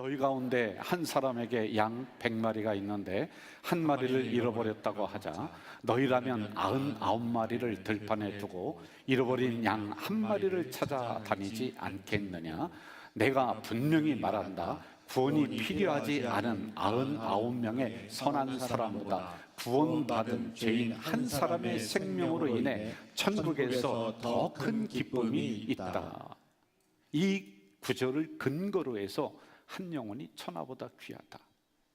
너희 가운데 한 사람에게 양 백마리가 있는데 한 마리를 잃어버렸다고 하자. 너희라면 아흔 아홉 마리를 들판에 두고 잃어버린 양 한 마리를 찾아다니지 않겠느냐? 내가 분명히 말한다. 구원이 필요하지 않은 아흔 아홉 명의 선한 사람보다 구원받은 죄인 한 사람의 생명으로 인해 천국에서 더 큰 기쁨이 있다. 이 구절을 근거로 해서 한 영혼이 천하보다 귀하다.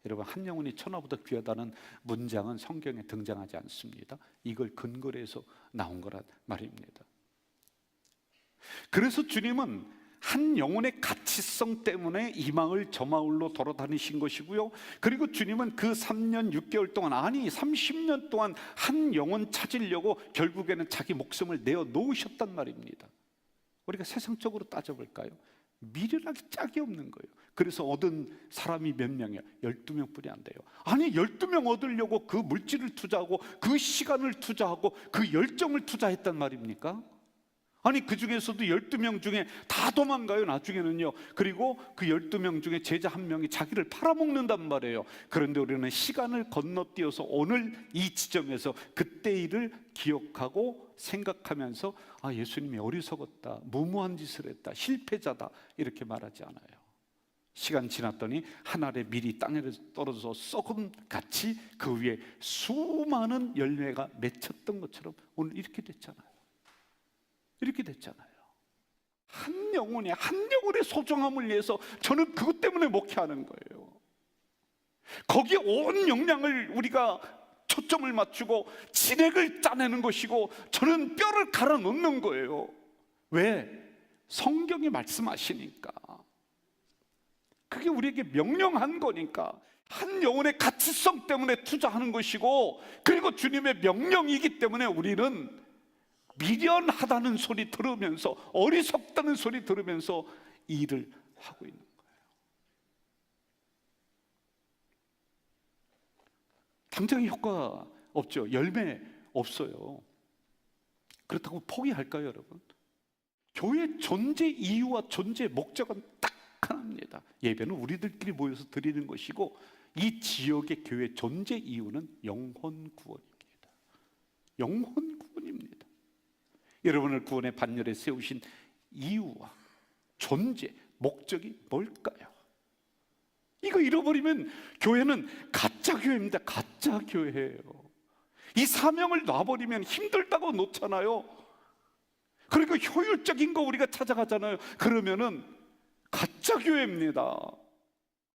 여러분 한 영혼이 천하보다 귀하다는 문장은 성경에 등장하지 않습니다. 이걸 근거로 해서 나온 거란 말입니다. 그래서 주님은 한 영혼의 가치성 때문에 이 마을 저 마을로 돌아다니신 것이고요. 그리고 주님은 그 3년 6개월 동안 아니 30년 동안 한 영혼 찾으려고 결국에는 자기 목숨을 내어 놓으셨단 말입니다. 우리가 세상적으로 따져볼까요? 미련하기 짝이 없는 거예요. 그래서 얻은 사람이 몇 명이에요? 12명 뿐이 안 돼요. 아니 12명 얻으려고 그 물질을 투자하고 그 시간을 투자하고 그 열정을 투자했단 말입니까? 아니 그 중에서도 12명 중에 다 도망가요 나중에는요. 그리고 그 12명 중에 제자 한 명이 자기를 팔아먹는단 말이에요. 그런데 우리는 시간을 건너뛰어서 오늘 이 지점에서 그때 일을 기억하고 생각하면서 아 예수님이 어리석었다 무모한 짓을 했다 실패자다 이렇게 말하지 않아요. 시간 지났더니 하늘의 밀이 땅에 떨어져서 썩음 같이 그 위에 수많은 열매가 맺혔던 것처럼 오늘 이렇게 됐잖아요 이렇게 됐잖아요. 한 영혼의 한 영혼의 소중함을 위해서 저는 그것 때문에 목회하는 거예요. 거기에 온 역량을 우리가 초점을 맞추고 진액을 짜내는 것이고 저는 뼈를 갈아 넣는 거예요. 왜? 성경이 말씀하시니까. 그게 우리에게 명령한 거니까. 한 영혼의 가치성 때문에 투자하는 것이고 그리고 주님의 명령이기 때문에 우리는 미련하다는 소리 들으면서 어리석다는 소리 들으면서 일을 하고 있는 거예요. 당장 효과 없죠. 열매 없어요. 그렇다고 포기할까요, 여러분? 교회 존재 이유와 존재 목적은 딱 하나입니다. 예배는 우리들끼리 모여서 드리는 것이고 이 지역의 교회 존재 이유는 영혼 구원입니다. 영혼. 여러분을 구원의 반열에 세우신 이유와 존재, 목적이 뭘까요? 이거 잃어버리면 교회는 가짜 교회입니다. 가짜 교회예요. 이 사명을 놔버리면 힘들다고 놓잖아요. 그리고 효율적인 거 우리가 찾아가잖아요. 그러면은 가짜 교회입니다.